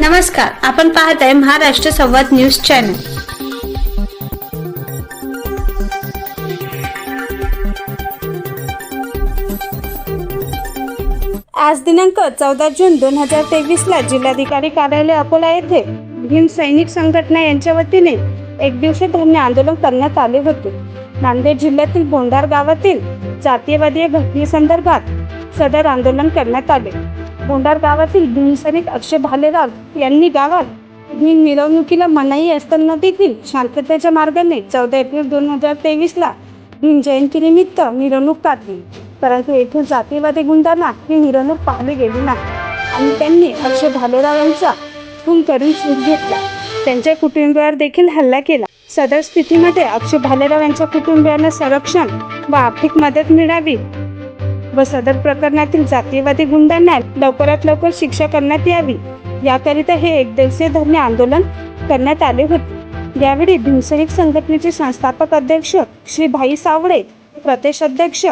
नमस्कार आपण पाहत आहे महाराष्ट्र संवाद न्यूज चॅनल. आज दिनांक चौदा जून दोन हजार तेवीस ला जिल्हाधिकारी कार्यालय अकोला येथे भीम सैनिक संघटना यांच्या वतीने एक दिवशी धरणे आंदोलन करण्यात आले होते. नांदेड जिल्ह्यातील बोंडार गावातील जातीयवादी घटनेसंदर्भात सदर आंदोलन करण्यात आले. बोंडार गावातील भीम अक्षय भालेराव यांनी गावात मिरवणुकीला मनाई असताना देखील शांततेच्या मार्गाने चौदा एप्रिल दोन हजार तेवीस ला भीम जयंतीनिमित्त मिरवणूक काढली. परंतु येथील जातीवादी गुंडांना ही मिरवणूक पाहिली गेली नाही. आणि त्यांनी अक्षय भालेराव यांचा खून करून शोध घेतला. त्यांच्या कुटुंबियावर देखील हल्ला केला. सदर स्थितीमध्ये अक्षय भालेराव यांच्या कुटुंबियांना संरक्षण व आर्थिक मदत मिळावी व सदर प्रकरणातील जातीयवादी गुंडांना लवकरात लवकर शिक्षा करण्यात यावी. याकरिता हे एक दिवसीय धरणे आंदोलन करण्यात आले होते. यावेळी भीमसैनिक संघटनेचे संस्थापक अध्यक्ष श्री भाई सावळे प्रदेश अध्यक्ष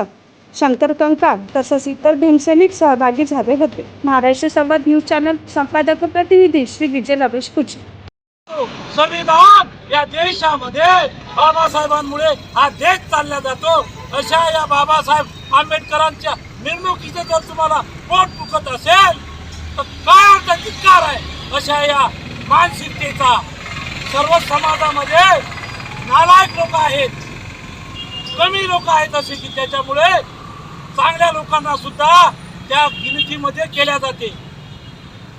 शंकर कंकाळ तसंच इतर भीमसैनिक सहभागी झाले होते. महाराष्ट्र संवाद न्यूज चॅनल संपादक प्रतिनिधी श्री विजय रमेश कुचे. संविधान या देशामध्ये बाबासाहेबांमुळे हा देश चालला जातो. अशा या बाबासाहेब आंबेडकरांच्या मिरवणुकीचं जर तुम्हाला पोट दुखत असेल तर काय अर्थ धिक्कार आहे? अशा या मानसिकतेचा सर्व समाजामध्ये नालायक लोक आहेत कमी लोक आहेत असे की त्याच्यामुळे चांगल्या लोकांना सुद्धा त्या गिनतीमध्ये केल्या जाते.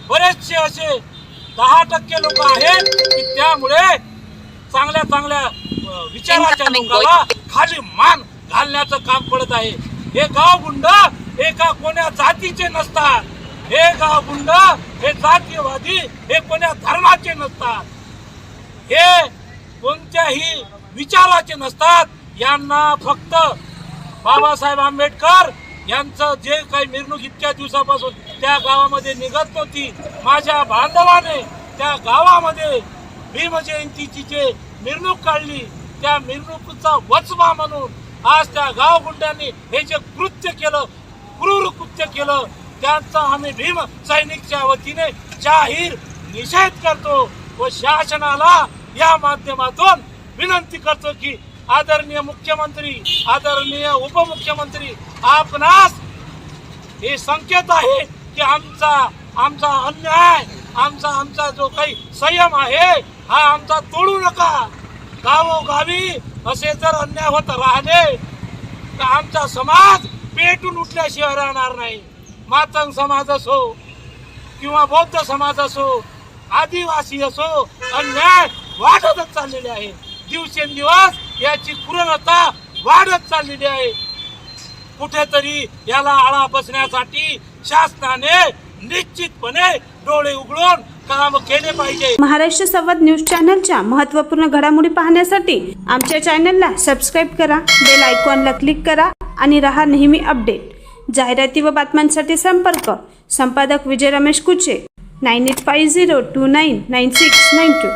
बरेचसे असे दहा टक्के लोक आहेत की त्यामुळे चांगल्या चांगल्या विचाराच्या लोकांना खाली मान घालण्याचं काम पडत आहे. हे गाव गुंड एका कोण्या जातीचे नसतात. हे गाव गुंड हे जातीयवादी हे कोण्या धर्माचे नसतात. हे कोणत्याही विचाराचे नसतात. यांना फक्त बाबासाहेब आंबेडकर यांचं जे काही मिरवणूक इतक्या दिवसापासून त्या गावामध्ये निघत नव्हती माझ्या बांधवाने त्या गावामध्ये भीमजयंतीची जे मिरवणूक काढली त्या मिरवणुकीचा वचवा म्हणून आज त्या गावगुंड्यांनी हे जे कृत्य केलं क्रूर कृत्य केलं त्यांचा आम्ही भीम सैनिकच्या वतीने जाहीर निषेध करतो व शासनाला या माध्यमातून विनंती करतो की आदरणीय मुख्यमंत्री आदरणीय उपमुख्यमंत्री आपणास हे संकेत आहे की आमचा आमचा अन्याय आमचा आमचा जो काही संयम आहे हा आमचा तोडू नका. गावोगावी असे जर अन्याय होत राहिले तर आमचा समाज पेटून उठल्याशिवाय राहणार नाही. मातंग समाज असो किंवा बौद्ध समाज असो आदिवासी असो अन्याय वाढतच चाललेले आहे. दिवसेंदिवस याची पूर्णता वाढत चाललेली आहे. कुठेतरी याला आळा बसण्यासाठी शासनाने निश्चितपणे डोळे उघडून काम केले पाहिजे. महाराष्ट्र संवाद न्यूज चॅनलच्या महत्त्वपूर्ण घडामोडी पाहण्यासाठी आमच्या चॅनलला सबस्क्राईब करा बेल आयकॉनला क्लिक करा आणि रहा नेहमी अपडेट. जाहिराती व बातम्यांसाठी संपर्क संपादक Vijay Ramesh Kuche. Nine eight five zero two nine nine six nine two.